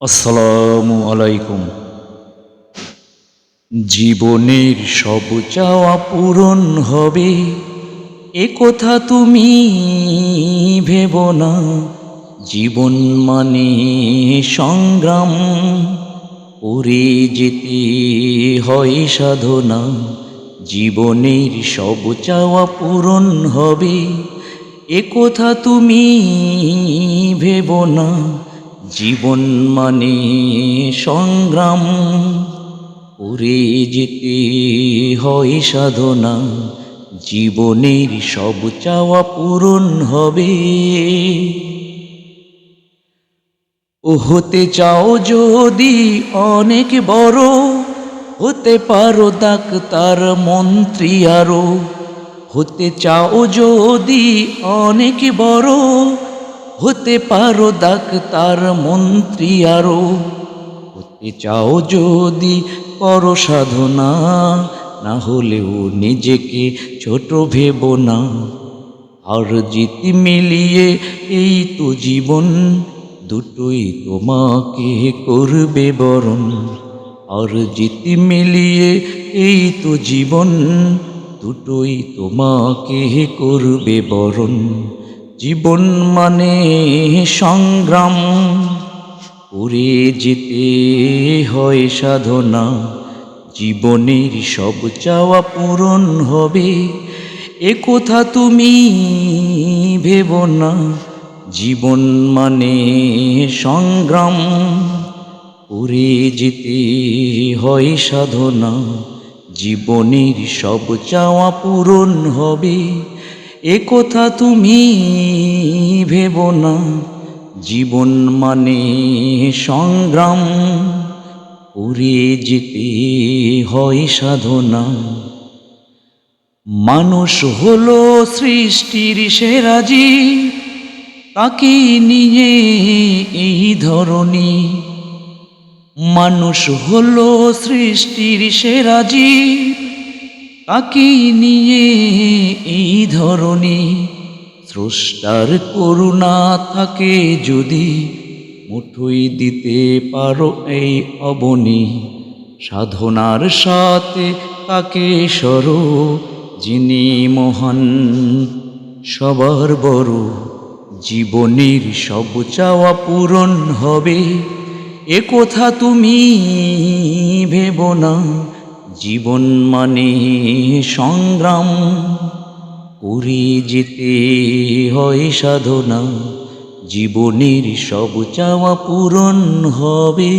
আসসালামু আলাইকুম। জীবনের সব চাওয়া পূরণ হবে, এ কথা তুমি ভেব না। জীবন মানে সংগ্রাম, করে যেতে হয় সাধনা। জীবনের সব চাওয়া পূরণ হবে, এ কথা তুমি ভেব না। জীবন মানে সংগ্রাম। করে যেতে হয় সাধনা, জীবনের সব চাওয়া পূরণ হবে। ও হতে চাও যদি অনেক বড়, হতে পারো ডাক্তার, মন্ত্রী আরও। হতে চাও যদি অনেক বড় হতে পারো ডাক্তার, মন্ত্রী আরও। হতে চাও যদি করো সাধনা, না হলেও নিজেকে ছোট ভেব না। আর জিতি মিলিয়ে এই তো জীবন, দুটোই তোমাকে করবে বরণ। আর জিতি মিলিয়ে এই তো জীবন, দুটোই তোমাকে করবে বরণ। জীবন মানে সংগ্রাম। করে যেতে হয় সাধনা। জীবনের সব চাওয়া পূরণ হবে। এ কথা তুমি ভেব না। জীবন মানে সংগ্রাম। করে যেতে হয় সাধনা। জীবনের সব চাওয়া পূরণ হবে। এ কথা তুমি ভেব না। জীবন মানে সংগ্রাম করে যেতে হয় সাধনা। মানুষ হলো সৃষ্টির সেরাজি তাকে নিয়ে এই ধরনী মানুষ হলো সৃষ্টির সেরাজি তাকে নিয়ে এই ধরনী স্রষ্টার করুণা থাকে যদি মুঠোই দিতে পারো এই অবনী। সাধনার সাথে তাকে সরো, যিনি মহান। সবার বড় জীবনের সব চাওয়া পূরণ হবে, এ কথা তুমি ভেব না। জীবন মানে সংগ্রাম। করে যেতে হয় সাধনা। জীবনের সব চাওয়া পূরণ হবে।